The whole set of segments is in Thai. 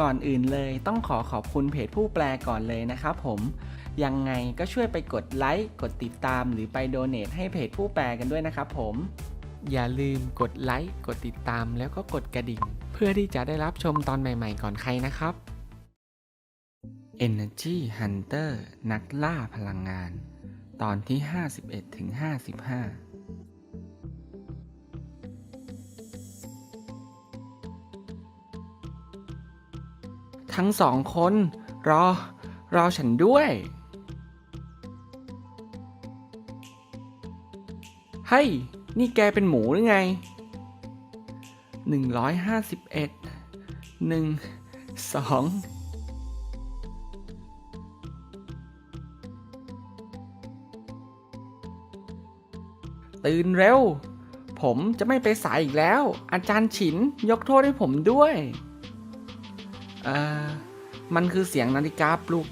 ก่อนอื่นเลยต้องขอขอบคุณเพจผู้แปลก่อนเลยนะครับผม ยังไงก็ช่วยไปกดไลค์กดติดตามหรือไปโดเนทให้เพจผู้แปลกันด้วยนะครับผม อย่าลืมกดไลค์กดติดตามแล้วก็กดกระดิ่ง เพื่อที่จะได้รับชมตอนใหม่ๆก่อนใครนะครับ Energy Hunter นักล่าพลังงาน ตอนที่ 51ถึง55 ทั้งสองคน รอ รอฉันด้วย เฮ้ย นี่แกเป็นหมูหรือไงหนึ่งร้อยห้าสิบเอ็ดหนึ่งสองตื่นเร็ว ผมจะไม่ไปสายอีกแล้ว อาจารย์ฉินยกโทษให้ผมด้วย เออมันคือเสียงนาฬิกาปลุก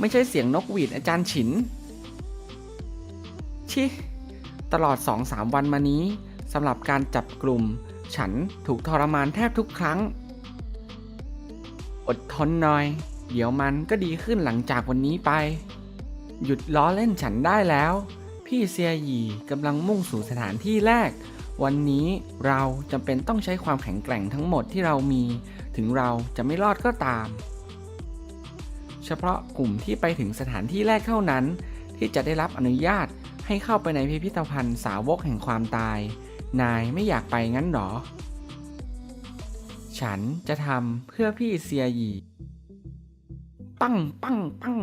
ไม่ใช่เสียงนกหวีดอาจารย์ฉิน ชิ ตลอด2-3วันมานี้สำหรับการจับกลุ่ม ฉันถูกทรมานแทบทุกครั้ง อดทนหน่อย เดี๋ยวมันก็ดีขึ้นหลังจากวันนี้ไป หยุดล้อเล่นฉันได้แล้ว พี่เซียหยีกำลังมุ่งสู่สถานที่แรก วันนี้เราจำเป็นต้องใช้ความแข็งแกร่งทั้งหมดที่เรามี ถึงเราจะไม่รอดก็ตาม เฉพาะกลุ่มที่ไปถึงสถานที่แรกเท่านั้น ที่จะได้รับอนุญาตให้เข้าไปในพิพิธภัณฑ์สาวกแห่งความตาย นายไม่อยากไปงั้นหรอ ฉันจะทำเพื่อพี่เซียหยีปั้งปั้งปั้ง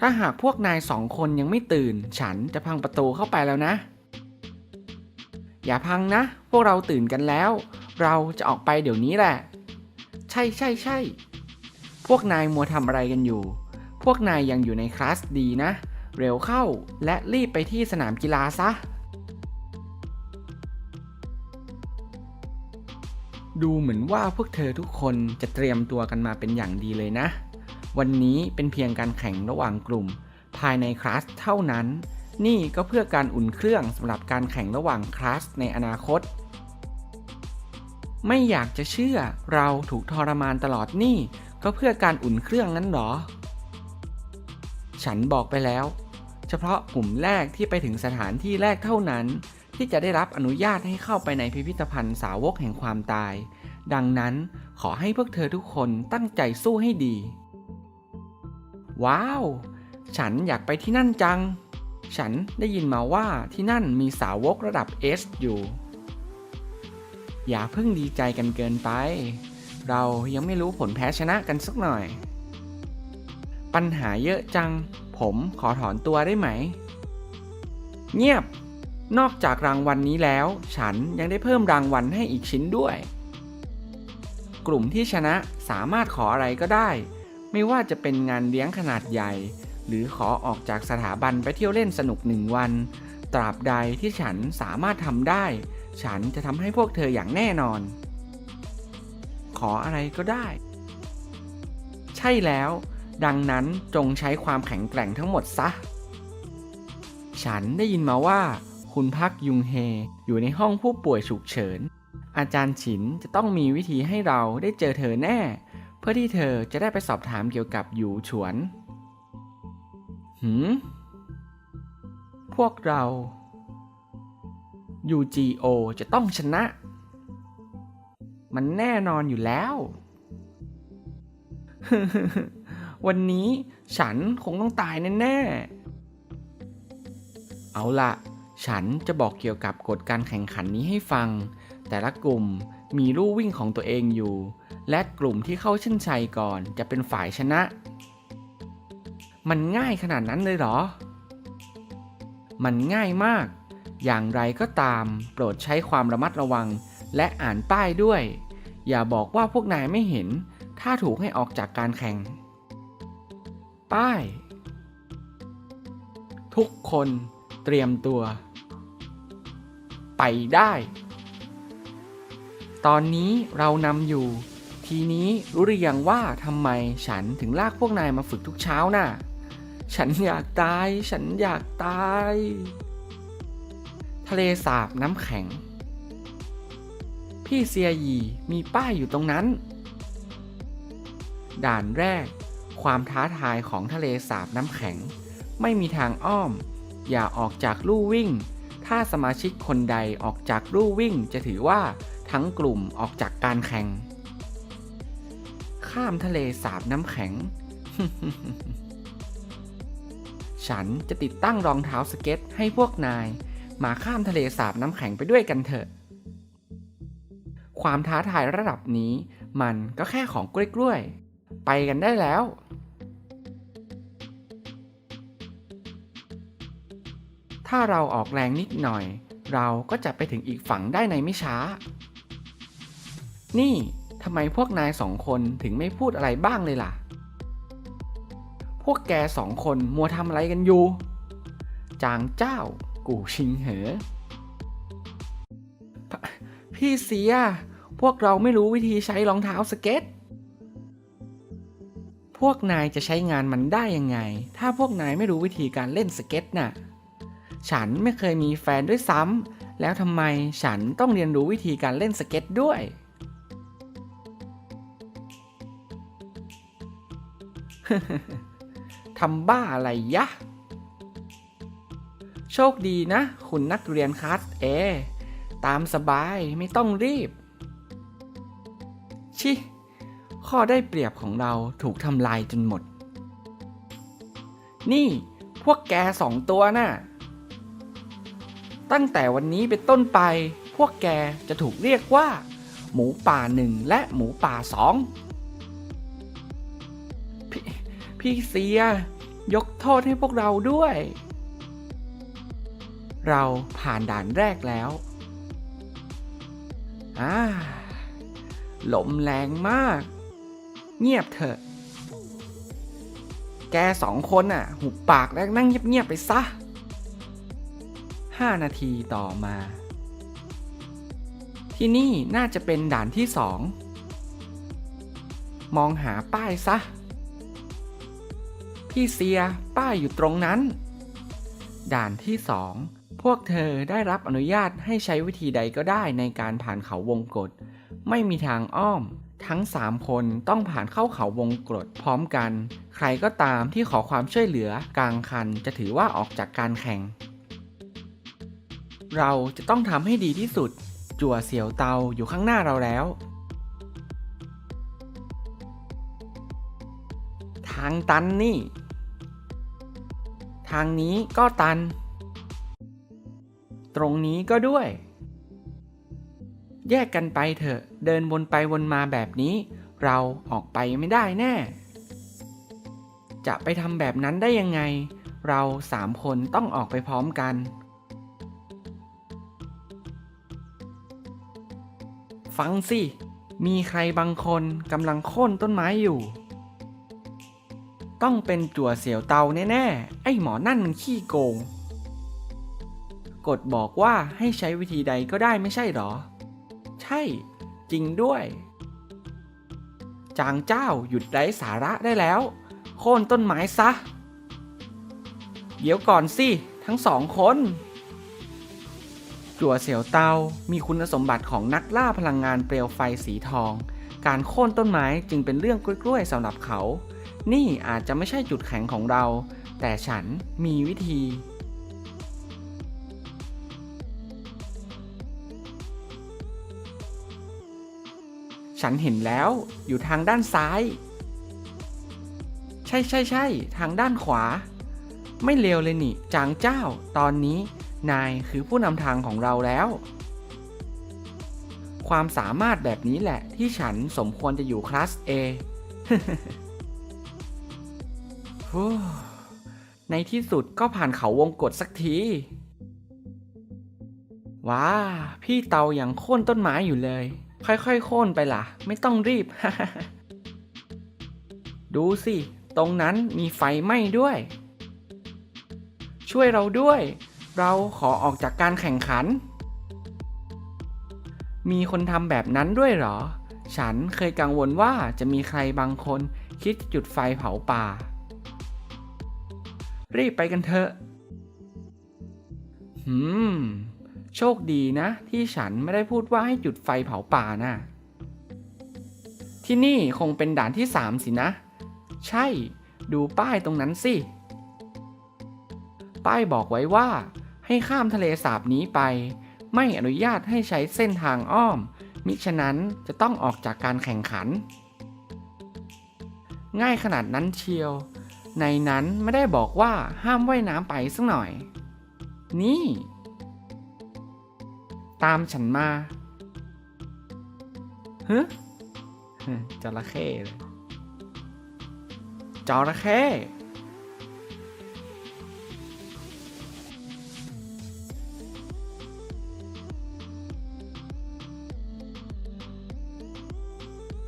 ถ้าหากพวกนายสองคนยังไม่ตื่น ฉันจะพังประตูเข้าไปแล้วนะ อย่าพังนะ พวกเราตื่นกันแล้ว เราจะออกไปเดี๋ยวนี้แหละ ใช่ใช่ใช่ พวกนายมัวทำอะไรกันอยู่ พวกนายยังอยู่ในคลาสดีนะ เร็วเข้าและรีบไปที่สนามกีฬาซะ ดูเหมือนว่าพวกเธอทุกคนจะเตรียมตัวกันมาเป็นอย่างดีเลยนะ วันนี้เป็นเพียงการแข่งระหว่างกลุ่ม ภายในคลาสเท่านั้น นี่ก็เพื่อการอุ่นเครื่องสำหรับการแข่งระหว่างคลาสในอนาคต ไม่อยากจะเชื่อเราถูกทรมานตลอดนี่ ก็เพื่อการอุ่นเครื่องนั้นหรอ ฉันบอกไปแล้ว เฉพาะกลุ่มแรกที่ไปถึงสถานที่แรกเท่านั้น ที่จะได้รับอนุญาตให้เข้าไปในพิพิธภัณฑ์สาวกแห่งความตาย ดังนั้นขอให้พวกเธอทุกคนตั้งใจสู้ให้ดี ว้าว ฉันอยากไปที่นั่นจัง ฉันได้ยินมาว่าที่นั่นมีสาวกระดับ S อยู่ อย่าเพิ่งดีใจกันเกินไป เรายังไม่รู้ผลแพ้ชนะกันสักหน่อย ปัญหาเยอะจัง ผมขอถอนตัวได้ไหม เงียบ นอกจากรางวัลนนี้แล้ว ฉันยังได้เพิ่มรางวัลให้อีกชิ้นด้วย กลุ่มที่ชนะสามารถขออะไรก็ได้ ไม่ว่าจะเป็นงานเลี้ยงขนาดใหญ่ หรือขอออกจากสถาบันไปเที่ยวเล่นสนุกหนึ่งวัน ตราบใดที่ฉันสามารถทำได้ ฉันจะทำให้พวกเธออย่างแน่นอน ขออะไรก็ได้ ใช่แล้ว ดังนั้นจงใช้ความแข็งแกร่งทั้งหมดซะ ฉันได้ยินมาว่า คุณพักยุงเฮอยู่ในห้องผู้ป่วยฉุกเฉิน อาจารย์ฉินจะต้องมีวิธีให้เราได้เจอเธอแน่ เพื่อที่เธอจะได้ไปสอบถามเกี่ยวกับหยูฉวน หืม พวกเรา UGO จะต้องชนะ มันแน่นอนอยู่แล้ว วันนี้ฉันคงต้องตายแน่ๆ เอาละฉันจะบอกเกี่ยวกับกฎการแข่งขันนี้ให้ฟัง แต่ละกลุ่มมีลู่วิ่งของตัวเองอยู่ และกลุ่มที่เข้าเส้นชัยก่อนจะเป็นฝ่ายชนะ มันง่ายขนาดนั้นเลยเหรอ มันง่ายมาก อย่างไรก็ตาม โปรดใช้ความระมัดระวัง และอ่านป้ายด้วย อย่าบอกว่าพวกนายไม่เห็น ถ้าถูกให้ออกจากการแข่ง ป้าย ทุกคนเตรียมตัว ไปได้ ตอนนี้เรานำอยู่ ทีนี้รู้หรือยังว่าทำไมฉันถึงลากพวกนายมาฝึกทุกเช้าน่ะ ฉันอยากตาย ฉันอยากตาย ทะเลสาบน้ำแข็ง พี่เซียยีมีป้ายอยู่ตรงนั้น ด่านแรก ความท้าทายของทะเลสาบน้ำแข็ง ไม่มีทางอ้อม อย่าออกจากลู่วิ่ง ถ้าสมาชิกคนใดออกจากลู่วิ่งจะถือว่าทั้งกลุ่มออกจากการแข่ง ข้ามทะเลสาบน้ำแข็ง ฉันจะติดตั้งรองเท้าสเก็ตให้พวกนาย มาข้ามทะเลสาบน้ำแข็งไปด้วยกันเถอะ ความท้าทายระดับนี้ มันก็แค่ของกล้วยๆ ไปกันได้แล้วถ้าเราออกแรงนิดหน่อย เราก็จะไปถึงอีกฝั่งได้ในไม่ช้า นี่ทำไมพวกนายสองคนถึงไม่พูดอะไรบ้างเลยล่ะ พวกแกสองคนมัวทำอะไรกันอยู่ จางเจ้า กูชิงเหอพพี่เสีย พวกเราไม่รู้วิธีใช้รองเท้าสเก็ต พวกนายจะใช้งานมันได้ยังไง ถ้าพวกนายไม่รู้วิธีการเล่นสเก็ตน่ะ ฉันไม่เคยมีแฟนด้วยซ้ำ แล้วทำไมฉันต้องเรียนรู้วิธีการเล่นสเก็ตด้วยทำบ้าอะไรยะ โชคดีนะ คุณนักเรียนคลาสเอตามสบายไม่ต้องรีบ ชิ ข้อได้เปรียบของเราถูกทำลายจนหมด นี่พวกแกสองตัวน่ะ ตั้งแต่วันนี้เป็นต้นไป พวกแกจะถูกเรียกว่า หมูป่าหนึ่งและหมูป่าสองพพี่เสีย ยกโทษให้พวกเราด้วย เราผ่านด่านแรกแล้วอ่าลมแรงมาก เงียบเถอะ แกสองคนน่ะ หุบปากแล้วนั่งเงียบๆไปซะห้านาทีต่อมา ที่นี่น่าจะเป็นด่านที่สอง มองหาป้ายซะ พี่เซียป้ายอยู่ตรงนั้น ด่านที่สอง พวกเธอได้รับอนุญาตให้ใช้วิธีใดก็ได้ในการผ่านเขาวงกฏไม่มีทางอ้อม ทั้ง 3 คนต้องผ่านเข้าเขาวงกฏพร้อมกัน ใครก็ตามที่ขอความช่วยเหลือกลางคันจะถือว่าออกจากการแข่ง เราจะต้องทำให้ดีที่สุด จั่วเสียวเตาอยู่ข้างหน้าเราแล้ว ทางตันนี่ ทางนี้ก็ตัน ตรงนี้ก็ด้วย แยกกันไปเถอะ เดินวนไปวนมาแบบนี้ เราออกไปไม่ได้แน่ จะไปทำแบบนั้นได้ยังไง เราสามคนต้องออกไปพร้อมกัน ฟังสิ มีใครบางคนกำลังโค่นต้นไม้อยู่ต้องเป็นจั่วเสียวเตาแน่ ๆ ไอ้หมอนั่นมันขี้โกง กฎบอกว่าให้ใช้วิธีใดก็ได้ไม่ใช่หรอ ใช่ จริงด้วย จางเจ้าหยุดไร้สาระได้แล้ว โค่นต้นไม้ซะ เดี๋ยวก่อนสิ ทั้งสองคนจั่วเสี่ยวเตามีคุณสมบัติของนักล่าพลังงานเปลวไฟสีทอง การโค่นต้นไม้จึงเป็นเรื่องกล้วยๆสำหรับเขา นี่อาจจะไม่ใช่จุดแข็งของเรา แต่ฉันมีวิธี ฉันเห็นแล้วอยู่ทางด้านซ้าย ใช่ใช่ใช่ทางด้านขวา ไม่เลวเลยนี่ จางเจ้า ตอนนี้นายคือผู้นำทางของเราแล้ว ความสามารถแบบนี้แหละที่ฉันสมควรจะอยู่คลาส A ฮู้ในที่สุดก็ผ่านเขาวงกฏสักทีว้าพี่เตายังโค่นต้นไม้อยู่เลย ค่อยๆ โค่นไปล่ะ ไม่ต้องรีบ ดูสิ ตรงนั้นมีไฟไหม้ด้วย ช่วยเราด้วย เราขอออกจากการแข่งขัน มีคนทำแบบนั้นด้วยเหรอ ฉันเคยกังวลว่าจะมีใครบางคนคิดจะจุดไฟเผาป่า รีบไปกันเถอะหืม โชคดีนะ ที่ฉันไม่ได้พูดว่าให้จุดไฟเผาป่านะ่ะที่นี่คงเป็นด่านที่สามสินะ ใช่ ดูป้ายตรงนั้นสิ ป้ายบอกไว้ว่า ให้ข้ามทะเลสาบนี้ไป ไม่อนุญาตให้ใช้เส้นทางอ้อม มิฉะนั้นจะต้องออกจากการแข่งขัน ง่ายขนาดนั้นเชียว ในนั้นไม่ได้บอกว่าห้ามว่ายน้ำไปสักหน่อย นี่ ตามฉันมาฮะจระเข้เลยจระเข้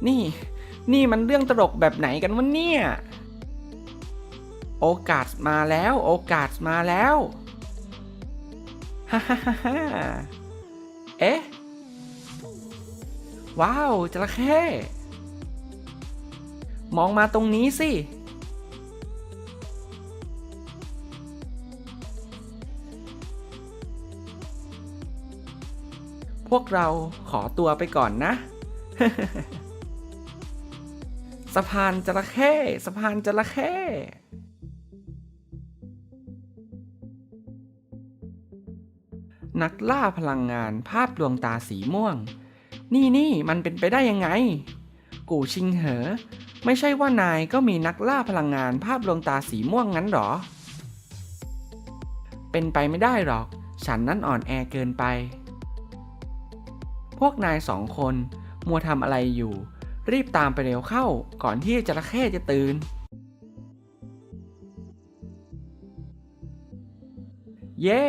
นี่ นี่มันเรื่องตลกแบบไหนกันวะเนี่ย โอกาสมาแล้ว โอกาสมาแล้ว ฮ่าฮ่าฮ่าฮ่า เอ๊ะ ว้าวจระเข้ มองมาตรงนี้สิ พวกเราขอตัวไปก่อนนะ สะพานจระเข้ สะพานจระเข้ นักล่าพลังงานภาพดวงตาสีม่วง นี่นี่มันเป็นไปได้ยังไง กูชิงเหอ ไม่ใช่ว่านายก็มีนักล่าพลังงานภาพดวงตาสีม่วงงั้นหรอ เป็นไปไม่ได้หรอก ฉันนั้นอ่อนแอเกินไป พวกนายสองคน มัวทำอะไรอยู่ รีบตามไปเร็วเข้าก่อนที่จระเข้จะตื่นเย้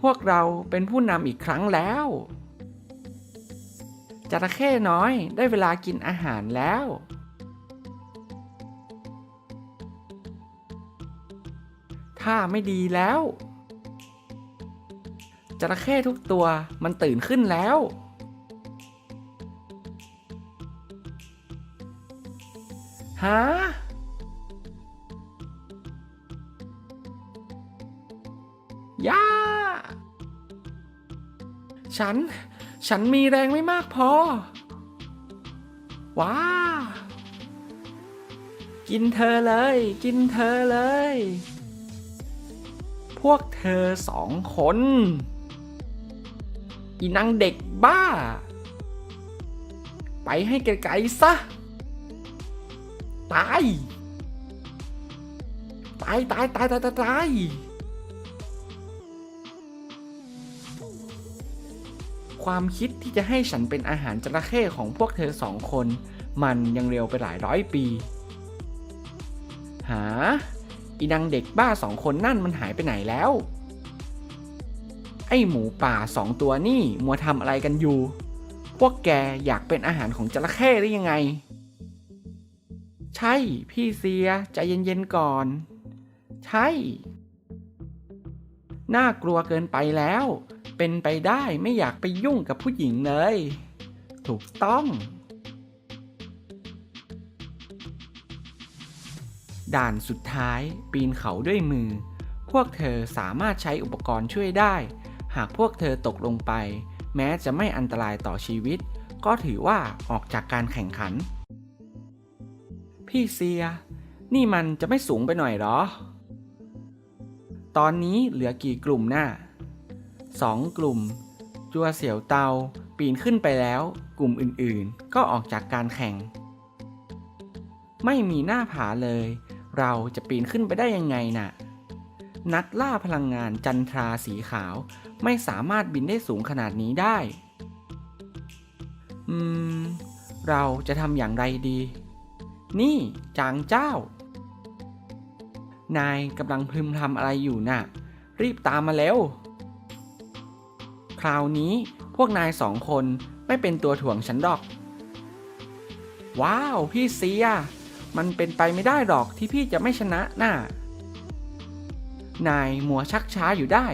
พวกเราเป็นผู้นำอีกครั้งแล้วจระเข้น้อยได้เวลากินอาหารแล้ว ถ้าไม่ดีแล้วจระเข้ทุกตัวมันตื่นขึ้นแล้ว ฮะย่า ฉัน ฉันมีแรงไม่มากพอ ว้า กินเธอเลย กินเธอเลย พวกเธอสองคน อีนางเด็กบ้า ไปให้ไกลๆซะ ตาย ตายตายตายตายตาย ความคิดที่จะให้ฉันเป็นอาหารจระเข้ของพวกเธอสองคน มันยังเร็วไปหลายร้อยปี หา อีนางเด็กบ้าสองคนนั่นมันหายไปไหนแล้ว ไอหมูป่าสองตัวนี่มัวทำอะไรกันอยู่ พวกแกอยากเป็นอาหารของจระเข้หรือยังไง ใช่ พี่เสียใจเย็นๆก่อน ใช่ น่ากลัวเกินไปแล้ว เป็นไปได้ไม่อยากไปยุ่งกับผู้หญิงเลย ถูกต้อง ด่านสุดท้ายปีนเขาด้วยมือ พวกเธอสามารถใช้อุปกรณ์ช่วยได้ หากพวกเธอตกลงไป แม้จะไม่อันตรายต่อชีวิต ก็ถือว่าออกจากการแข่งขัน พี่เซีย นี่มันจะไม่สูงไปหน่อยหรอ ตอนนี้เหลือกี่กลุ่มหน่ะสองกลุ่ม จัวเสี่ยวเตาปีนขึ้นไปแล้ว กลุ่มอื่นๆ ก็ออกจากการแข่ง ไม่มีหน้าผาเลย เราจะปีนขึ้นไปได้ยังไงน่ะ นักล่าพลังงานจันทราสีขาวไม่สามารถบินได้สูงขนาดนี้ได้ อืม เราจะทำอย่างไรดี นี่จางเจ้า นายกำลังพึมพำอะไรอยู่น่ะ รีบตามมาเร็วคราวนี้พวกนายสองคนไม่เป็นตัวถ่วงฉันดอก ว้าว พี่เซีย มันเป็นไปไม่ได้หรอกที่พี่จะไม่ชนะน่ะ นายมัวชักช้าอยู่ได้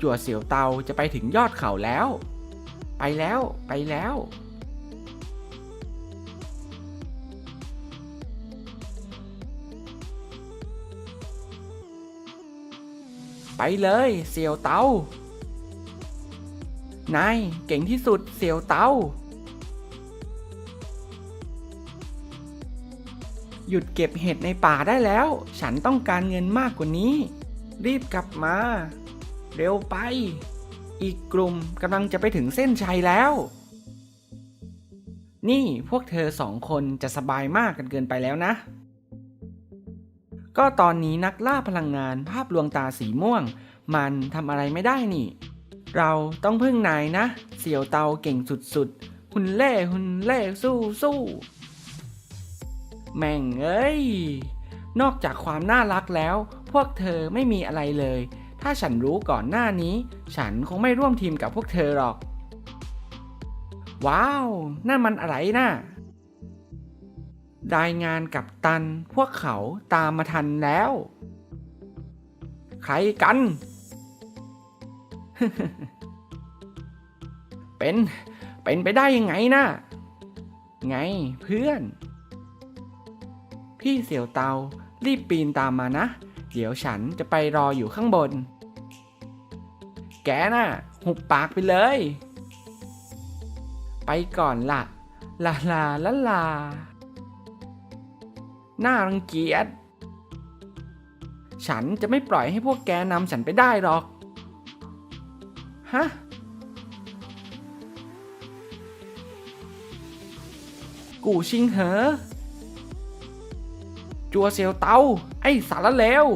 จั่วเสี่ยวเตาจะไปถึงยอดเขาแล้ว ไปแล้วไปแล้ว ไปเลยเสี่ยวเตานายเก่งที่สุดเสี่ยวเตาหยุดเก็บเห็ดในป่าได้แล้ว ฉันต้องการเงินมากกว่านี้ รีบกลับมา เร็วไป อีกกลุ่มกำลังจะไปถึงเส้นชัยแล้ว นี่พวกเธอสองคนจะสบายมากกันเกินไปแล้วนะ ก็ตอนนี้นักล่าพลังงานภาพลวงตาสีม่วง มันทำอะไรไม่ได้นี่ เราต้องพึ่งนายนะ เสี่ยวเตาเก่งสุดๆ หุ่นเล่หุ่นเล่สู้สู้แม่งเอ้ย นอกจากความน่ารักแล้ว พวกเธอไม่มีอะไรเลย ถ้าฉันรู้ก่อนหน้านี้ ฉันคงไม่ร่วมทีมกับพวกเธอหรอก ว้าว นั่นมันอะไรนะ่ะ รายงานกับตันพวกเขาตามมาทันแล้ว ใครกัน เป็น เป็นไปได้ยังไงนะไงเพื่อน พี่เสี่ยวเตารีบปีนตามมานะ เดี๋ยวฉันจะไปรออยู่ข้างบน แกน่ะ หุบปากไปเลย ไปก่อนละลาลาลาลา น่ารังเกียจ ฉันจะไม่ปล่อยให้พวกแกนำฉันไปได้หรอก ฮะ กูชิงเหอ จัวเซียวเตาไอ้สารเลว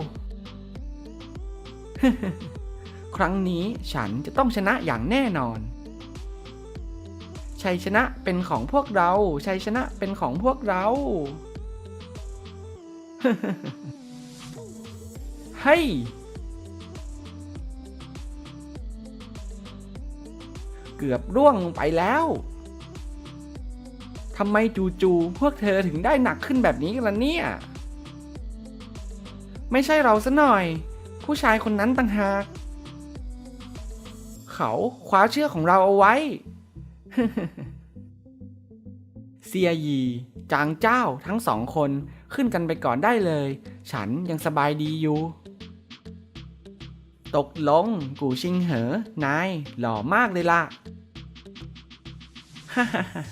ครั้งนี้ฉันจะต้องชนะอย่างแน่นอนชัยชนะเป็นของพวกเรา ชัยชนะเป็นของพวกเรา เฮ้ยเกือบร่วงลงไปแล้วทำไมจู่ๆพวกเธอถึงได้หนักขึ้นแบบนี้กันล่ะเนี่ย ไม่ใช่เราซะหน่อย ผู้ชายคนนั้นต่างหาก เขาคว้าเชือกของเราเอาไว้ เซียยี จางเจ้าทั้งสองคน ขึ้นกันไปก่อนได้เลย ฉันยังสบายดีอยู่ ตกลง กูชิงเหอ นาย หล่อมากเลยล่ะ ฮ่าฮ่าฮ่า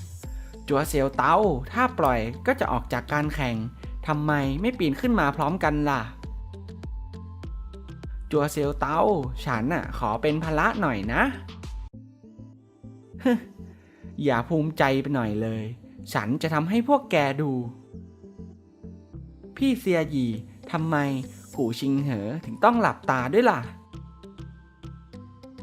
จัวเซียวเตาถ้าปล่อยก็จะออกจากการแข่งทำไมไม่ปีนขึ้นมาพร้อมกันล่ะ จัวเซียวเตาฉันน่ะขอเป็นภาระหน่อยนะฮึอย่าภูมิใจไปหน่อยเลย ฉันจะทำให้พวกแกดู พี่เซียหยีทำไมกูชิงเหอถึงต้องหลับตาด้วยล่ะ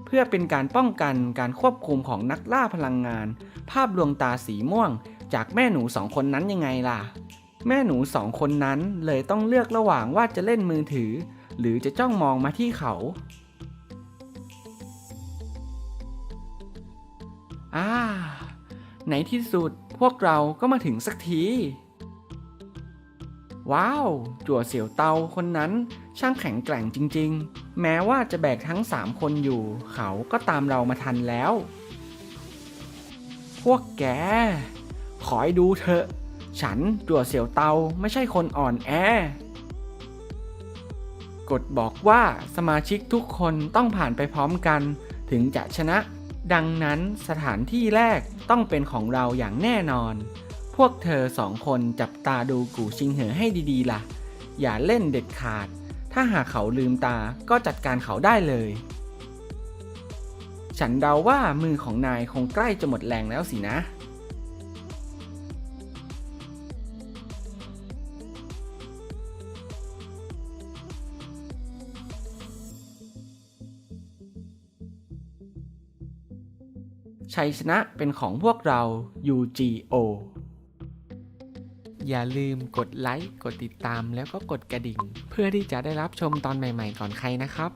เพื่อเป็นการป้องกันการควบคุมของนักล่าพลังงาน ภาพลวงตาสีม่วง จากแม่หนูสองคนนั้นยังไงล่ะ แม่หนูสองคนนั้นเลยต้องเลือกระหว่างว่าจะเล่นมือถือ หรือจะจ้องมองมาที่เขาอ่าในที่สุดพวกเราก็มาถึงสักที ว้าว จั่วเสี่ยวเตาคนนั้นช่างแข็งแกร่งจริงๆ แม้ว่าจะแบกทั้งสามคนอยู่ เขาก็ตามเรามาทันแล้ว พวกแก ขอยดูเถอะ ฉันจั่วเสี่ยวเตาไม่ใช่คนอ่อนแอกฎบอกว่าสมาชิกทุกคนต้องผ่านไปพร้อมกัน ถึงจะชนะ ดังนั้นสถานที่แรกต้องเป็นของเราอย่างแน่นอน พวกเธอสองคนจับตาดูกูชิงเหอให้ดีๆล่ะ อย่าเล่นเด็ดขาด ถ้าหากเขาลืมตาก็จัดการเขาได้เลย ฉันเดาว่ามือของนายคงใกล้จะหมดแรงแล้วสินะ ชัยชนะเป็นของพวกเรา UGO อย่าลืมกดไลค์ กดติดตามแล้วก็กดกระดิ่ง เพื่อที่จะได้รับชมตอนใหม่ ๆ ก่อนใครนะครับ